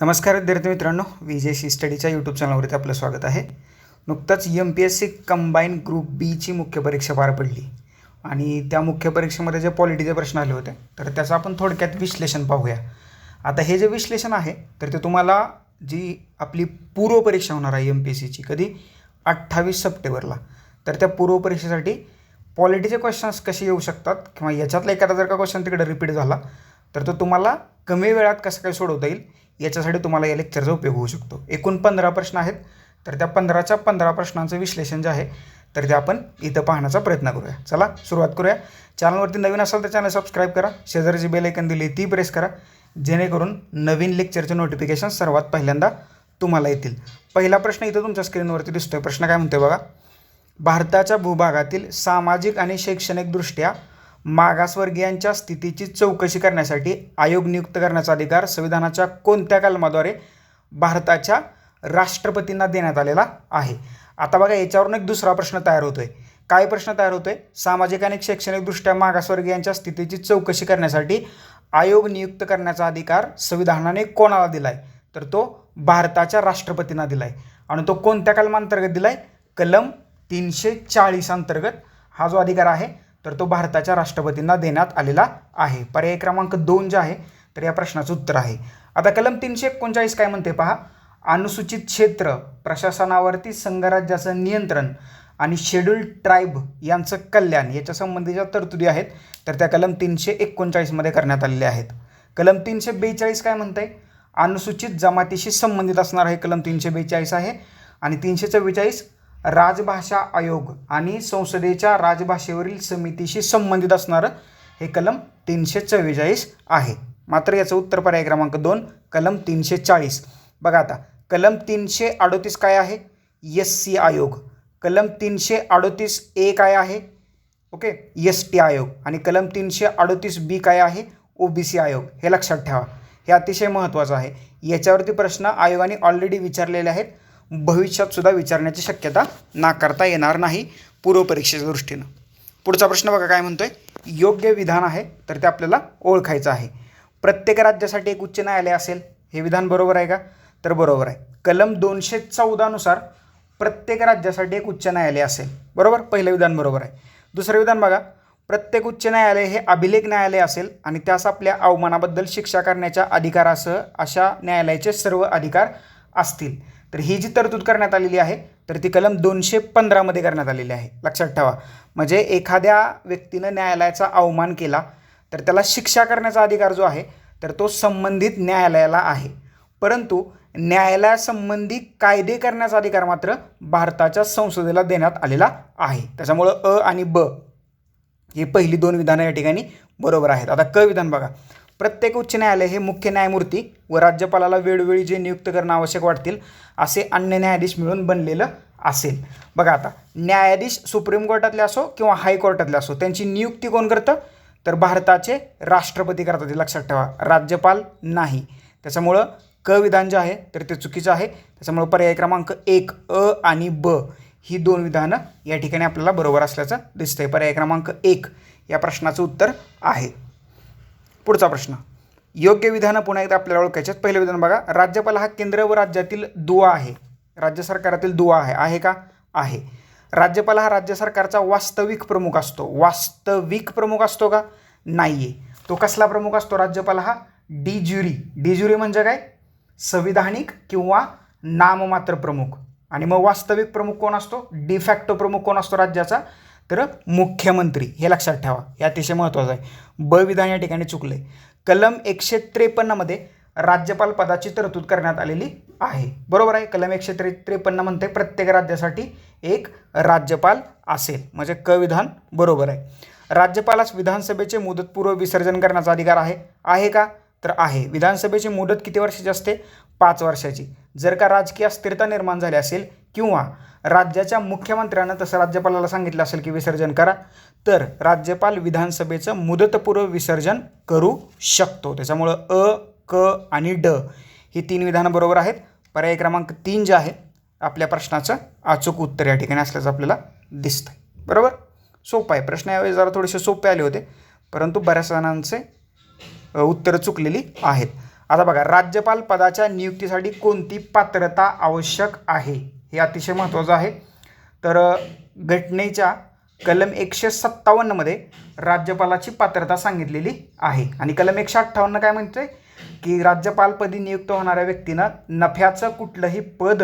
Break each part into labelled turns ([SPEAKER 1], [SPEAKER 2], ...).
[SPEAKER 1] नमस्कार विद्यार्थी मित्रांनो विजयशी स्टडीच्या यूट्यूब चॅनलवरती आपलं स्वागत आहे. नुकतंच M P S C combine group बीची मुख्य परीक्षा पार पडली. आणि त्या मुख्य परीक्षेमध्ये जे पॉलिटीचे प्रश्न आले होते तर त्याचं आपण थोडक्यात विश्लेषण पाहूया. आता हे जे विश्लेषण आहे तर ते तुम्हाला जी आपली पूर्व परीक्षा होणार आहे एम पी एस सीची कधी? अठ्ठावीस सप्टेंबरला. तर त्या पूर्व परीक्षेसाठी पॉलिटीचे क्वेश्चन्स कसे येऊ शकतात? किंवा याच्यातला एखादा जर का क्वेश्चन तिकडे रिपीट झाला तर तो तुम्हाला कमी वेळात कसं काय सोडवता येईल? याच्यासाठी तुम्हाला या लेक्चरचा उपयोग होऊ शकतो. एकूण पंधरा प्रश्न आहेत. तर त्या पंधराच्या पंधरा प्रश्नांचं विश्लेषण जे आहे तर ते आपण इथं पाहण्याचा प्रयत्न करूया. चला सुरुवात करूया. चॅनलवरती नवीन असाल तर चॅनल सबस्क्राईब करा. शेजारची बेल ऐकन दिली ती प्रेस करा. जेणेकरून नवीन लेक्चरचे नोटिफिकेशन सर्वात पहिल्यांदा तुम्हाला येतील. पहिला प्रश्न इथं तुमच्या स्क्रीनवरती दिसतोय. प्रश्न काय म्हणतोय बघा? भारताच्या भूभागातील सामाजिक आणि शैक्षणिकदृष्ट्या मागासवर्गीयांच्या स्थितीची चौकशी करण्यासाठी आयोग नियुक्त करण्याचा अधिकार संविधानाच्या कोणत्या कलमाद्वारे भारताच्या राष्ट्रपतींना देण्यात आलेला आहे? आता बघा याच्यावरून एक दुसरा प्रश्न तयार होतोय. काय प्रश्न तयार होतोय? सामाजिक आणि शैक्षणिकदृष्ट्या मागासवर्गीयांच्या स्थितीची चौकशी करण्यासाठी आयोग नियुक्त करण्याचा अधिकार संविधानाने कोणाला दिलाय? तर तो भारताच्या राष्ट्रपतींना दिलाय. आणि तो कोणत्या कलमांतर्गत दिलाय? कलम तीनशे चाळीस अंतर्गत हा जो अधिकार आहे तर तो भारताच्या राष्ट्रपतींना देण्यात आलेला आहे. पर्याय क्रमांक दोन जे आहे तर या प्रश्नाचं उत्तर आहे. आता कलम तीनशे एकोणचाळीस काय म्हणते पहा? अनुसूचित क्षेत्र प्रशासनावरती संघराज्याचं नियंत्रण आणि शेड्यूल्ड ट्राईब यांचं कल्याण याच्या संबंधीच्या तरतुदी आहेत तर त्या कलम तीनशे एकोणचाळीसमध्ये करण्यात आलेल्या आहेत. कलम तीनशे बेचाळीस काय म्हणते अनुसूचित जमातीशी संबंधित असणार हे कलम तीनशे बेचाळीस आहे आणि तीनशे चव्वेचाळीस राजभाषा आयोग आणि संसदेच्या राजभाषेवरील समितीशी संबंधित असणारं हे कलम तीनशे चव्वेचाळीस आहे. मात्र याचं उत्तर पर्याय क्रमांक दोन कलम तीनशे चाळीस. बघा आता कलम तीनशे अडोतीस काय आहे? एस सी आयोग. कलम तीनशे अडोतीस ए काय आहे? ओके एस टी आयोग. आणि कलम तीनशे अडोतीस बी काय आहे? ओ बी सी आयोग. हे लक्षात ठेवा. हे अतिशय महत्त्वाचं आहे. याच्यावरती प्रश्न आयोगाने ऑलरेडी विचारलेले आहेत. भविष्यातसुद्धा विचारण्याची शक्यता नाकारता येणार नाही पूर्वपरीक्षेच्या दृष्टीनं. पुढचा प्रश्न बघा काय म्हणतोय? योग्य विधान आहे तर ते आपल्याला ओळखायचं आहे. प्रत्येक राज्यासाठी एक उच्च न्यायालय असेल हे विधान बरोबर आहे का? तर बरोबर आहे. कलम दोनशे चौदानुसार प्रत्येक राज्यासाठी एक उच्च न्यायालय असेल. बरोबर? पहिलं विधान बरोबर आहे. दुसरं विधान बघा. प्रत्येक उच्च न्यायालय हे अभिलेख न्यायालय असेल आणि त्यास आपल्या अवमानाबद्दल शिक्षा करण्याच्या अधिकारासह अशा न्यायालयाचे सर्व अधिकार असतील. तर ही जी तरतूद करण्यात आलेली आहे तर ती कलम दोनशे पंधरामध्ये करण्यात आलेली आहे. लक्षात ठेवा. म्हणजे एखाद्या व्यक्तीनं न्यायालयाचा अवमान केला तर त्याला शिक्षा करण्याचा अधिकार जो आहे तर तो संबंधित न्यायालयाला आहे. परंतु न्यायालयासंबंधी कायदे करण्याचा अधिकार मात्र भारताच्या संसदेला देण्यात आलेला आहे. त्याच्यामुळं अ आणि ब ही पहिली दोन विधानं या ठिकाणी बरोबर आहेत. आता क विधान बघा. प्रत्येक उच्च न्यायालय हे मुख्य न्यायमूर्ती व राज्यपालाला वेळोवेळी जे नियुक्त करणं आवश्यक वाटतील असे अन्य न्यायाधीश मिळून बनलेलं असेल. बघा आता न्यायाधीश सुप्रीम कोर्टातले असो किंवा हायकोर्टातले असो त्यांची नियुक्ती कोण करतं? तर भारताचे राष्ट्रपती करतात हे लक्षात ठेवा. राज्यपाल नाही. त्याच्यामुळं क विधान जे आहे तर ते चुकीचं आहे. त्याच्यामुळं पर्याय क्रमांक एक अ आणि ब ही दोन विधानं या ठिकाणी आपल्याला बरोबर असल्याचं दिसतंय. पर्याय क्रमांक एक या प्रश्नाचं उत्तर आहे. पुढचा प्रश्न. योग्य विधानं पुन्हा एकदा आपल्याला ओळखायचे पहिलं विधान बघा. राज्यपाल हा केंद्र व राज्यातील दुवा आहे. राज्य सरकारातील दुवा आहे. आहे का? आहे. राज्यपाल हा राज्य सरकारचा वास्तविक प्रमुख असतो. वास्तविक प्रमुख असतो का? नाही आहे तो कसला प्रमुख असतो? राज्यपाल हा डी ज्युरी. डी ज्युरी म्हणजे काय? संविधानिक किंवा नाममात्र प्रमुख. आणि मग वास्तविक प्रमुख कोण असतो? डिफॅक्टो प्रमुख कोण असतो राज्याचा? तर मुख्यमंत्री हे लक्षात ठेवा हे अतिशय महत्त्वाचं आहे. ब विधान या ठिकाणी चुकलं आहे कलम एकशे त्रेपन्नमध्ये राज्यपाल पदाची तरतूद करण्यात आलेली आहे. बरोबर आहे? कलम एकशे त्रे त्रेपन्न म्हणते प्रत्येक राज्यासाठी एक राज्यपाल असेल. म्हणजे क विधान बरोबर आहे. राज्यपालास विधानसभेचे मुदतपूर्व विसर्जन करण्याचा अधिकार आहे. आहे का? तर आहे. विधानसभेची मुदत किती वर्षाची असते? पाच वर्षाची. जर का राजकीय अस्थिरता निर्माण झाली असेल किंवा राज्याच्या मुख्यमंत्र्यानं तसं राज्यपालाला सांगितलं असेल की विसर्जन करा तर राज्यपाल विधानसभेचं मुदतपूर्व विसर्जन करू शकतो. त्याच्यामुळं अ क आणि ड ही तीन विधानं बरोबर आहेत. पर्याय क्रमांक तीन जे आहे आपल्या प्रश्नाचं अचूक उत्तर या ठिकाणी असल्याचं आपल्याला दिसतं बरोबर? सोपं आहे. प्रश्न यावेळी जरा थोडेसे सोपे आले होते परंतु बऱ्याच जणांचे उत्तरं चुकलेली आहेत. आता बघा राज्यपाल पदाच्या नियुक्तीसाठी कोणती पात्रता आवश्यक आहे? हे अतिशय महत्त्वाचं आहे. तर घटनेच्या कलम एकशे सत्तावन्नमध्ये राज्यपालाची पात्रता सांगितलेली आहे. आणि कलम एकशे अठ्ठावन्न काय म्हणते की राज्यपालपदी नियुक्त होणाऱ्या व्यक्तीनं नफ्याचं कुठलंही पद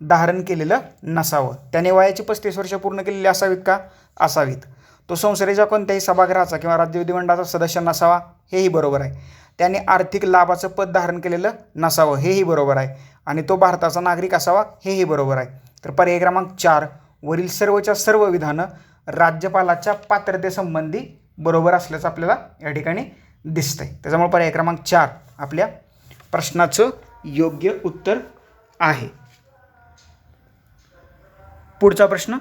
[SPEAKER 1] धारण केलेलं नसावं. त्याने वयाची पस्तीस वर्ष पूर्ण केलेली असावीत का? असावीत. तो संसदेच्या कोणत्याही सभागृहाचा किंवा राज्य विधिमंडळाचा सदस्य नसावा हेही बरोबर आहे. त्याने आर्थिक लाभाचं पद धारण केलेलं नसावं हेही बरोबर आहे. आणि तो भारताचा नागरिक असावा हेही बरोबर आहे. तर पर्याय क्रमांक चार वरील सर्वच्या सर्व विधानं राज्यपालाच्या पात्रतेसंबंधी बरोबर असल्याचं आपल्याला या ठिकाणी दिसतंय. त्याच्यामुळे पर्याय क्रमांक चार आपल्या प्रश्नाचं योग्य उत्तर आहे. पुढचा प्रश्न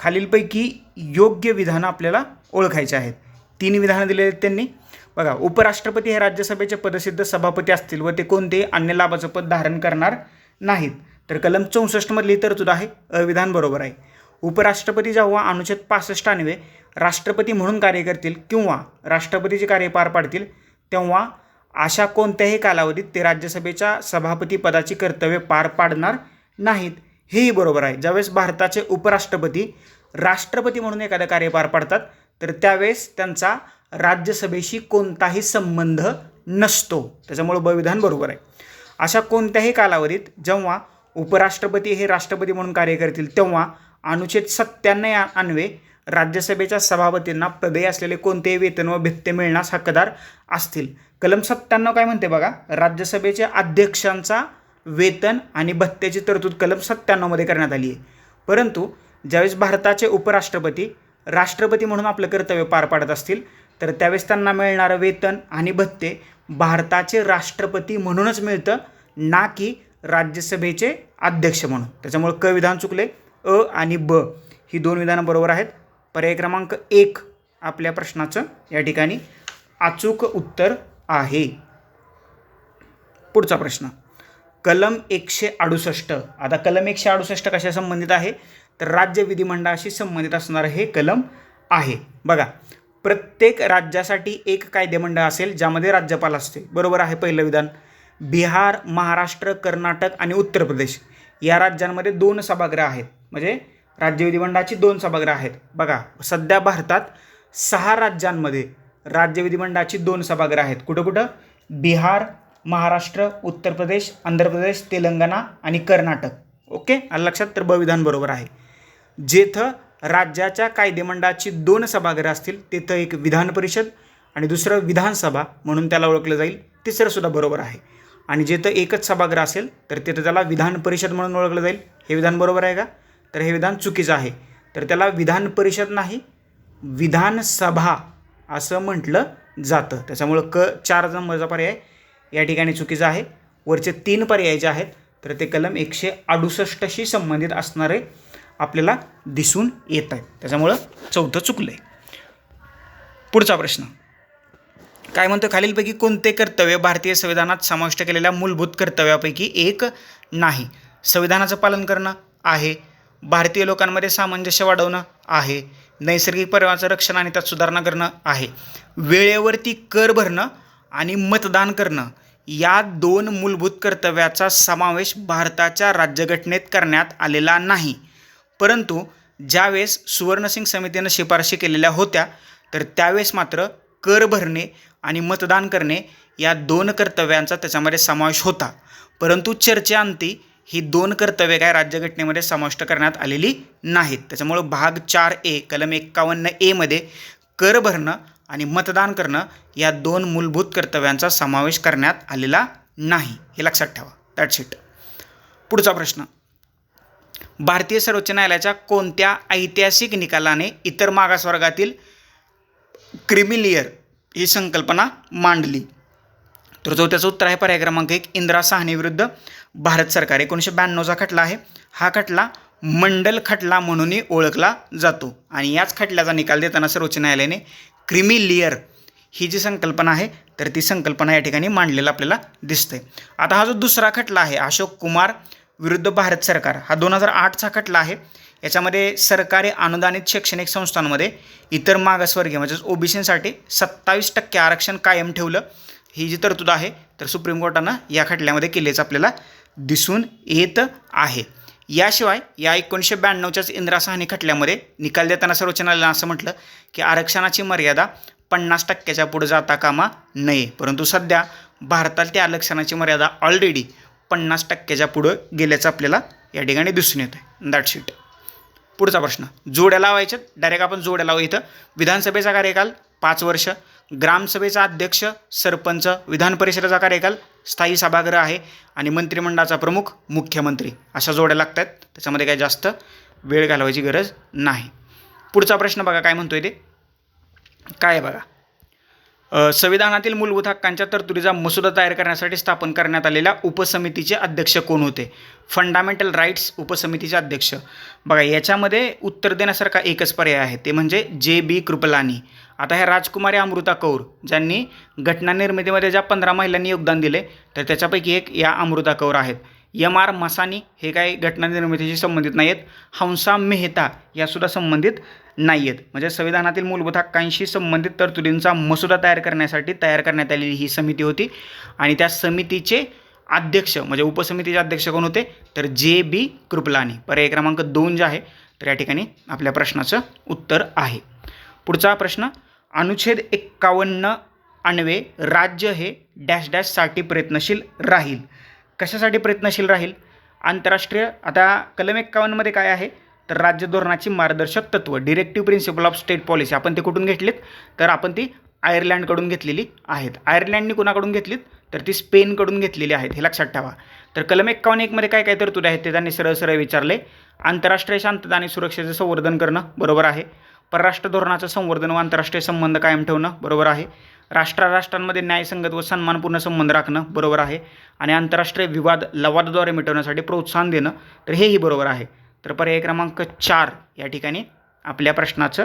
[SPEAKER 1] खालीलपैकी योग्य विधानं आपल्याला ओळखायची आहेत. तीन विधानं दिलेली आहेत त्यांनी. बघा उपराष्ट्रपती हे राज्यसभेचे पदसिद्ध सभापती असतील व ते कोणतेही अन्य लाभाचं पद धारण करणार नाहीत. तर कलम चौसष्टमधली तरतूद आहे अविधान बरोबर आहे. उपराष्ट्रपती जेव्हा अनुच्छेद पासष्ट अन्वे राष्ट्रपती म्हणून कार्य करतील किंवा राष्ट्रपतीचे कार्य पार पाडतील तेव्हा अशा कोणत्याही कालावधीत ते राज्यसभेच्या सभापती पदाची कर्तव्य पार पाडणार नाहीत. हेही बरोबर आहे. ज्यावेळेस भारताचे उपराष्ट्रपती राष्ट्रपती म्हणून एखादं कार्य पार पाडतात तर त्यावेळेस त्यांचा राज्यसभेशी कोणताही संबंध नसतो. त्याच्यामुळं बविधान बरोबर आहे. अशा कोणत्याही कालावधीत जेव्हा उपराष्ट्रपती हे राष्ट्रपती म्हणून कार्य करतील तेव्हा अनुच्छेद सत्त्याण्णव या अन्वे राज्यसभेच्या सभापतींना पदे असलेले कोणतेही वेतन व भित्ते मिळण्यास हक्कदार असतील. कलम सत्त्याण्णव काय म्हणते बघा? राज्यसभेच्या अध्यक्षांचा वेतन आणि भत्त्याची तरतूद कलम सत्त्याण्णवमध्ये करण्यात आली आहे. परंतु ज्यावेळेस भारताचे उपराष्ट्रपती राष्ट्रपती म्हणून आपलं कर्तव्य पार पाडत असतील तर त्यावेळेस त्यांना मिळणारं वेतन आणि भत्ते भारताचे राष्ट्रपती म्हणूनच मिळतं ना की राज्यसभेचे अध्यक्ष म्हणून. त्याच्यामुळे क विधान चुकले अ आणि ब ही दोन विधानं बरोबर आहेत. पर्याय क्रमांक एक आपल्या प्रश्नाचं या ठिकाणी अचूक उत्तर आहे. पुढचा प्रश्न. कलम एकशे अडुसष्ट. आता कलम एकशे अडुसष्ट कशा संबंधित आहे? तर राज्य विधिमंडळाशी संबंधित असणारं हे कलम आहे. बघा प्रत्येक राज्यासाठी एक कायदेमंडळ असेल ज्यामध्ये राज्यपाल असते बरोबर आहे पहिलं विधान. बिहार महाराष्ट्र कर्नाटक आणि उत्तर प्रदेश या राज्यांमध्ये दोन सभागृह आहेत. म्हणजे राज्य विधिमंडळाची दोन सभागृह आहेत. बघा सध्या भारतात सहा राज्यांमध्ये राज्य विधिमंडळाची दोन सभागृह आहेत. कुठं कुठं बिहार महाराष्ट्र उत्तर प्रदेश आंध्र प्रदेश तेलंगणा आणि कर्नाटक. ओके? आलं लक्षात? तर ब विधान बरोबर आहे. जेथं राज्याच्या कायदेमंडळाची दोन सभागृह असतील तेथं एक विधान परिषद आणि दुसरं विधानसभा म्हणून त्याला ओळखलं जाईल. तिसरं सुद्धा बरोबर आहे. आणि जेथं एकच सभागृह असेल तर तिथं त्याला विधान परिषद म्हणून ओळखलं जाईल. हे विधान बरोबर आहे का? तर हे विधान चुकीचं आहे. तर त्याला विधान परिषद नाही विधानसभा असं म्हटलं जातं. त्याच्यामुळं क चार नंबरचा पर्याय या ठिकाणी चुकीचं आहे. वरचे तीन पर्याय जे आहेत तर ते कलम एकशे अडुसष्टशी संबंधित असणारे आपल्याला दिसून येत आहेत. त्याच्यामुळं चौथं चुकलं आहे पुढचा प्रश्न. काय म्हणतो खालीलपैकी कोणते कर्तव्य भारतीय संविधानात समाविष्ट केलेल्या मूलभूत कर्तव्यापैकी एक नाही? संविधानाचं पालन करणं आहे. भारतीय लोकांमध्ये सामंजस्य वाढवणं आहे. नैसर्गिक पर्यावरणाचं रक्षण आणि त्यात सुधारणा करणं आहे. वेळेवरती कर भरणं आणि मतदान करणं. या दोन मूलभूत कर्तव्याचा समावेश भारताच्या राज्यघटनेत करण्यात आलेला नाही. परंतु ज्यावेळेस सुवर्णसिंग समितीनं शिफारशी केलेल्या होत्या तर त्यावेळेस मात्र कर भरणे आणि मतदान करणे या दोन कर्तव्यांचा त्याच्यामध्ये समावेश होता. परंतु चर्चेअंती ही दोन कर्तव्ये काय राज्यघटनेमध्ये समाविष्ट करण्यात आलेली नाहीत. त्याच्यामुळं भाग चार ए कलम एक्कावन्न एमध्ये कर भरणं आणि मतदान करणं या दोन मूलभूत कर्तव्यांचा समावेश करण्यात आलेला नाही हे लक्षात ठेवा. दॅट्स इट पुढचा प्रश्न. भारतीय सर्वोच्च न्यायालयाच्या कोणत्या ऐतिहासिक निकालाने इतर मागासवर्गातील क्रिमिलियर ही संकल्पना मांडली? तर जो त्याचं उत्तर आहे पर्याय क्रमांक एक इंदिरा साहनी विरुद्ध भारत सरकार. एकोणीसशे ब्याण्णवचा खटला आहे. हा खटला मंडल खटला म्हणूनही ओळखला जातो. आणि याच खटल्याचा निकाल देताना सर्वोच्च न्यायालयाने क्रिमी लेयर ही जी संकल्पना आहे तर ती संकल्पना या ठिकाणी मांडलेला आपल्याला दिसते आता हा जो दुसरा खटला आहे अशोक कुमार विरुद्ध भारत सरकार हा दोन हजार आठचा खटला आहे. याच्यामध्ये सरकारी अनुदानित शैक्षणिक संस्थांमध्ये इतर मागासवर्गीय म्हणजेच ओबीसीसाठी सत्तावीस टक्के आरक्षण कायम ठेवलं. ही जी तरतूद आहे तर सुप्रीम कोर्टानं या खटल्यामध्ये केल्याचं आपल्याला दिसून येत आहे. याशिवाय या एकोणीसशे ब्याण्णवच्याच इंदिरा साहनी खटल्यामध्ये निकाल देताना सर्वोच्च न्यायालयानं असं म्हटलं की आरक्षणाची मर्यादा पन्नास टक्क्याच्या पुढे जाता कामा नये. परंतु सध्या भारतात त्या आरक्षणाची मर्यादा ऑलरेडी पन्नास टक्क्याच्या पुढं गेल्याचं आपल्याला या ठिकाणी दिसून येतं आहे दॅट शीट पुढचा प्रश्न. जोड्या लावायच्यात. डायरेक्ट आपण जोड्या लावू इथं. विधानसभेचा कार्यकाल पाच वर्ष. ग्रामसभेचा अध्यक्ष सरपंच विधान परिषदेचा कार्यकाल स्थायी सभागृह आहे आणि मंत्रिमंडळाचा प्रमुख मुख्यमंत्री. अशा जोड्या लागतात. त्याच्यामध्ये काही जास्त वेळ घालवायची गरज नाही. पुढचा प्रश्न बघा काय म्हणतोय ते? काय आहे बघा. संविधानातील मूलभूत हक्कांच्या तरतुदीचा मसुदा तयार करण्यासाठी स्थापन करण्यात आलेल्या उपसमितीचे अध्यक्ष कोण होते? फंडामेंटल राईट्स उपसमितीचे अध्यक्ष. बघा याच्यामध्ये उत्तर देण्यासारखा एकच पर्याय आहे. ते म्हणजे जे बी कृपलानी. आता ह्या राजकुमारी अमृता कौर ज्यांनी घटना निर्मितीमध्ये ज्या पंधरा महिलांनी योगदान दिले तर त्याच्यापैकी एक या अमृता कौर आहेत. एम आर मसानी हे काही घटना निर्मितीशी संबंधित नाही आहेत हंसा मेहता यासुद्धा संबंधित नाही आहेत म्हणजे संविधानातील मूलभूत हक्कांशी संबंधित तरतुदींचा मसुदा तयार करण्यासाठी तयार करण्यात आलेली ही समिती होती. आणि त्या समितीचे अध्यक्ष म्हणजे उपसमितीचे अध्यक्ष कोण होते? तर जे बी कृपलानी. पर्याय क्रमांक दोन जे आहे तर या ठिकाणी आपल्या प्रश्नाचं उत्तर आहे. पुढचा प्रश्न अनुच्छेद एक्कावन्न अन्वे राज्य हे डॅश डॅशसाठी प्रयत्नशील राहील. कशासाठी प्रयत्नशील राहील? आंतरराष्ट्रीय आता कलम एक्कावन्नमध्ये काय आहे? तर राज्य धोरणाची मार्गदर्शक तत्व directive principle of state policy आपण ते कुठून घेतलीत? तर आपण ती आयर्लंडकडून घेतलेली आहेत. आयर्लंडने कुणाकडून घेतलीत? तर ती स्पेनकडून घेतलेली आहेत. हे लक्षात ठेवा. तर कलम एक्कावन्न एकमध्ये काय काय तरतुदी आहेत ते त्यांनी सरळ सरळ विचारले. आंतरराष्ट्रीय शांतता आणि सुरक्षेचं संवर्धन करणं बरोबर आहे. परराष्ट्र धोरणाचं संवर्धन व आंतरराष्ट्रीय संबंध कायम ठेवणं बरोबर आहे. राष्ट्राराष्ट्रांमध्ये न्यायसंगत व सन्मानपूर्ण संबंध राखणं बरोबर आहे. आणि आंतरराष्ट्रीय विवाद लवादाद्वारे मिटवण्यासाठी प्रोत्साहन देणं तर हेही बरोबर आहे. तर पर्याय क्रमांक चार या ठिकाणी आपल्या प्रश्नाचं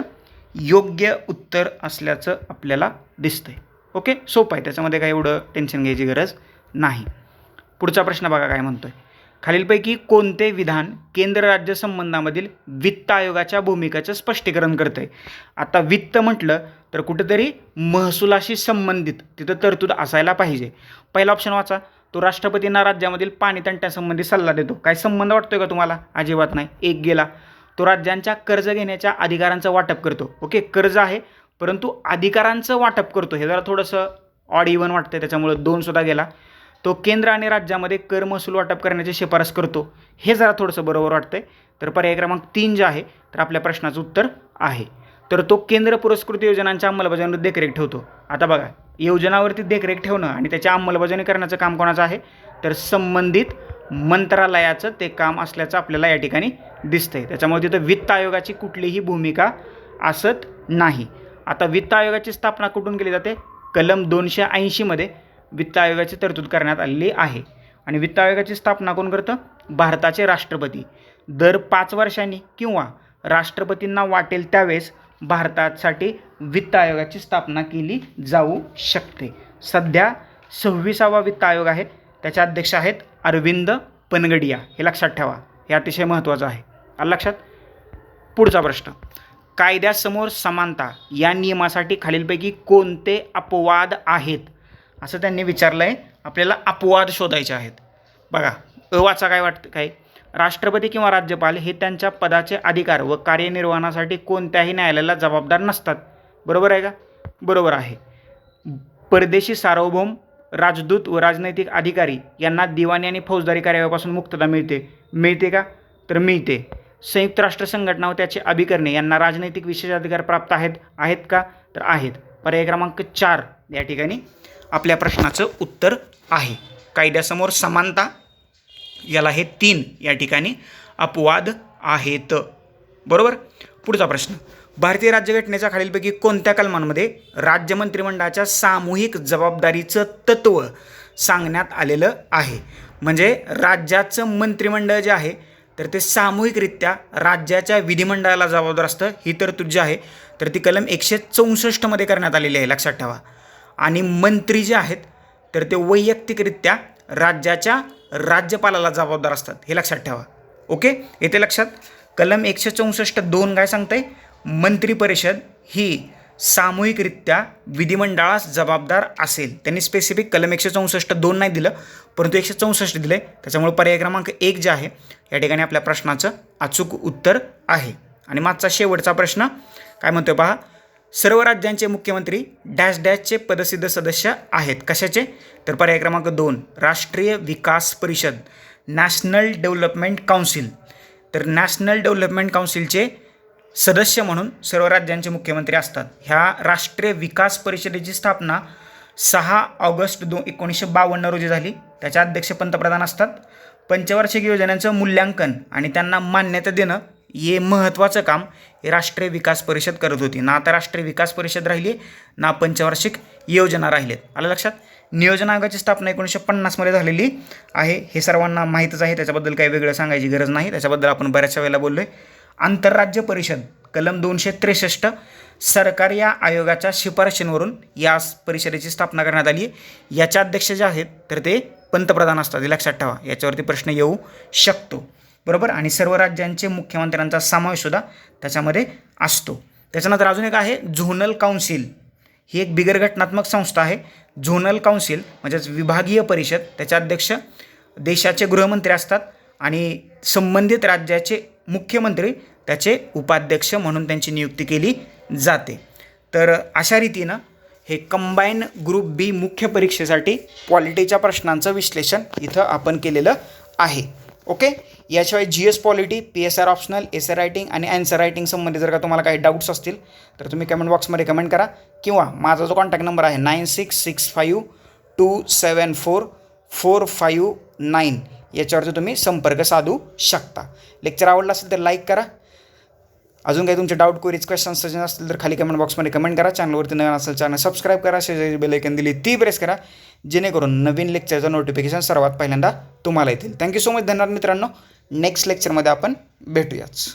[SPEAKER 1] योग्य उत्तर असल्याचं आपल्याला दिसतं आहे ओके सोपं आहे. त्याच्यामध्ये काही एवढं टेन्शन घ्यायची गरज नाही. पुढचा प्रश्न बघा काय म्हणतो आहे खालीलपैकी कोणते विधान केंद्र राज्य संबंधामधील वित्त आयोगाच्या भूमिकेचं स्पष्टीकरण करतं आहे आता वित्त म्हटलं तर कुठेतरी महसुलाशी संबंधित तिथं तरतूद असायला पाहिजे. पहिला ऑप्शन वाचा. तो राष्ट्रपतींना राज्यामधील पाणी तंट्यासंबंधी सल्ला देतो. काय संबंध वाटतोय का तुम्हाला? अजिबात नाही. एक गेला. तो राज्यांच्या कर्ज घेण्याच्या अधिकारांचं वाटप करतो. ओके कर्ज आहे परंतु अधिकारांचं वाटप करतो. हे जरा थोडंसं ऑड इवन वाटतं त्याच्यामुळं दोनसुद्धा गेला. तो केंद्र आणि राज्यामध्ये कर महसूल वाटप करण्याची शिफारस करतो. हे जरा थोडंसं बरोबर वाटतंय. तर पर्याय क्रमांक तीन जे आहे तर आपल्या प्रश्नाचं उत्तर आहे. तर तो केंद्र पुरस्कृत योजनांच्या अंमलबजावणीवर देखरेख ठेवतो. आता बघा. योजनावरती देखरेख ठेवणं आणि त्याची अंमलबजावणी करण्याचं काम कोणाचं आहे? तर संबंधित मंत्रालयाचं ते काम असल्याचं आपल्याला या ठिकाणी दिसतंय. त्याच्यामुळे तिथं वित्त आयोगाची कुठलीही भूमिका असत नाही. आता वित्त आयोगाची स्थापना कुठून केली जाते? कलम दोनशे ऐंशीमध्ये वित्त आयोगाची तरतूद करण्यात आलेली आहे. आणि वित्त आयोगाची स्थापना कोण करतं? भारताचे राष्ट्रपती. दर पाच वर्षांनी किंवा राष्ट्रपतींना वाटेल त्यावेळेस भारतासाठी वित्त आयोगाची स्थापना केली जाऊ शकते. सध्या सव्वीसावा वित्त आयोग आहे. त्याचे अध्यक्ष आहेत अरविंद पनगडिया. हे लक्षात ठेवा. हे अतिशय महत्त्वाचं आहे. आलं लक्षात? पुढचा प्रश्न. कायद्यासमोर समानता या नियमासाठी खालीलपैकी कोणते अपवाद आहेत? असं त्यांनी विचारलं आहे आपल्याला अपवाद शोधायचे आहेत. बघा अवाचा काय वाटतं काय? राष्ट्रपती किंवा राज्यपाल हे त्यांच्या पदाचे अधिकार व कार्यनिर्वहनासाठी कोणत्याही न्यायालयाला जबाबदार नसतात. बरोबर आहे का? बरोबर आहे. परदेशी सार्वभौम राजदूत व राजनैतिक अधिकारी यांना दिवाणी आणि फौजदारी कार्यापासून मुक्तता मिळते. मिळते का? तर मिळते. संयुक्त राष्ट्र संघटना व त्याचे अभिकरणे यांना राजनैतिक विशेषाधिकार प्राप्त आहेत. आहेत का? तर आहेत. पर्याय क्रमांक चार या ठिकाणी आपल्या प्रश्नाचं उत्तर आहे. कायद्यासमोर समानता याला हे तीन या ठिकाणी अपवाद आहेत. बरोबर? पुढचा प्रश्न. भारतीय राज्यघटनेच्या खालीलपैकी कोणत्या कलमांमध्ये राज्य मंत्रिमंडळाच्या सामूहिक जबाबदारीचं तत्त्व सांगण्यात आलेलं आहे? म्हणजे राज्याचं मंत्रिमंडळ जे आहे तर ते सामूहिकरित्या राज्याच्या विधिमंडळाला जबाबदार असतं ही तरतूद जी आहे तर ती कलम एकशे चौसष्टमध्ये करण्यात आलेली आहे लक्षात ठेवा. आणि मंत्री जे आहेत तर ते वैयक्तिकरित्या राज्याच्या राज्यपालाला जबाबदार असतात हे लक्षात ठेवा. ओके? येते लक्षात? कलम एकशे चौसष्ट दोन काय सांगतंय? मंत्री परिषद ही सामूहिकरित्या विधिमंडळास जबाबदार असेल. त्यांनी स्पेसिफिक कलम एकशे चौसष्ट दोन नाही दिलं परंतु एकशे चौसष्ट दिलं. आहे त्याच्यामुळे पर्याय क्रमांक एक जे आहे या ठिकाणी आपल्या प्रश्नाचं अचूक उत्तर आहे. आणि मागचा शेवटचा प्रश्न काय म्हणतो पहा सर्व राज्यांचे मुख्यमंत्री डॅश डॅशचे पदसिद्ध सदस्य आहेत. कशाचे? तर पर्याय क्रमांक दोन राष्ट्रीय विकास परिषद नॅशनल डेव्हलपमेंट काउन्सिल. तर नॅशनल डेव्हलपमेंट काउन्सिलचे सदस्य म्हणून सर्व राज्यांचे मुख्यमंत्री असतात. ह्या राष्ट्रीय विकास परिषदेची स्थापना सहा ऑगस्ट दो एकोणीसशे बावन्न रोजी झाली. त्याच्या अध्यक्ष पंतप्रधान असतात. पंचवार्षिक योजनांचं मूल्यांकन आणि त्यांना मान्यता देणं हे महत्त्वाचं काम हे राष्ट्रीय विकास परिषद करत होती. ना आता राष्ट्रीय विकास परिषद राहिली ना पंचवार्षिक योजना राहिलेत. आलं लक्षात? नियोजन आयोगाची स्थापना एकोणीसशे पन्नासमध्ये झालेली आहे. हे सर्वांना माहीतच आहे. त्याच्याबद्दल काही वेगळं सांगायची गरज नाही. त्याच्याबद्दल आपण बऱ्याचशा वेळेला बोललो आहे आंतरराज्य परिषद कलम दोनशे त्रेसष्ट सरकार या आयोगाच्या शिफारशींवरून या परिषदेची स्थापना करण्यात आली आहे. याच्या अध्यक्ष जे आहेत तर ते पंतप्रधान असतात. हे लक्षात ठेवा. याच्यावरती प्रश्न येऊ शकतो. बरोबर? आणि सर्व राज्यांचे मुख्यमंत्र्यांचा समावेशसुद्धा त्याच्यामध्ये असतो. त्याच्यानंतर अजून एक आहे झोनल काउन्सिल. ही एक बिगर घटनात्मक संस्था आहे. झोनल काउन्सिल म्हणजेच विभागीय परिषद त्याचे अध्यक्ष देशाचे गृहमंत्री असतात आणि संबंधित राज्याचे मुख्यमंत्री त्याचे उपाध्यक्ष म्हणून त्यांची नियुक्ती केली जाते. तर अशा रीतीनं हे कंबाईन ग्रुप बी मुख्य परीक्षेसाठी पॉलिटीच्या प्रश्नांचं विश्लेषण इथं आपण केलेलं आहे. ओके याशिवाय G S polity P S R optional S R writing आणि ॲन्सर रायटिंग संबंधी जर का तुम्हाला काही डाऊट्स असतील तर तुम्ही कमेंट बॉक्समध्ये कमेंट करा. किंवा माझा जो कॉन्टॅक्ट नंबर आहे nine six six five two seven four four five nine याच्यावरती तुम्ही संपर्क साधू शकता. लेक्चर आवडला असेल तर लाईक करा. अजून काही तुमचे डाऊट क्वेरीज क्वेश्चन सजेशन असतील तर खाली कमेंट बॉक्समध्ये कमेंट करा. चॅनलवरती नवीन असेल चॅनल सबस्क्राईब करा. शेजारी बेलायकन दिली ती प्रेस करा. जेणेकरून नवीन लेक्चरचं नोटिफिकेशन सर्वात पहिल्यांदा तुम्हाला येतील. थँक्यू सो मच धन्यवाद मित्रांनो. नेक्स्ट लेक्चरमध्ये आपण भेटूयाच.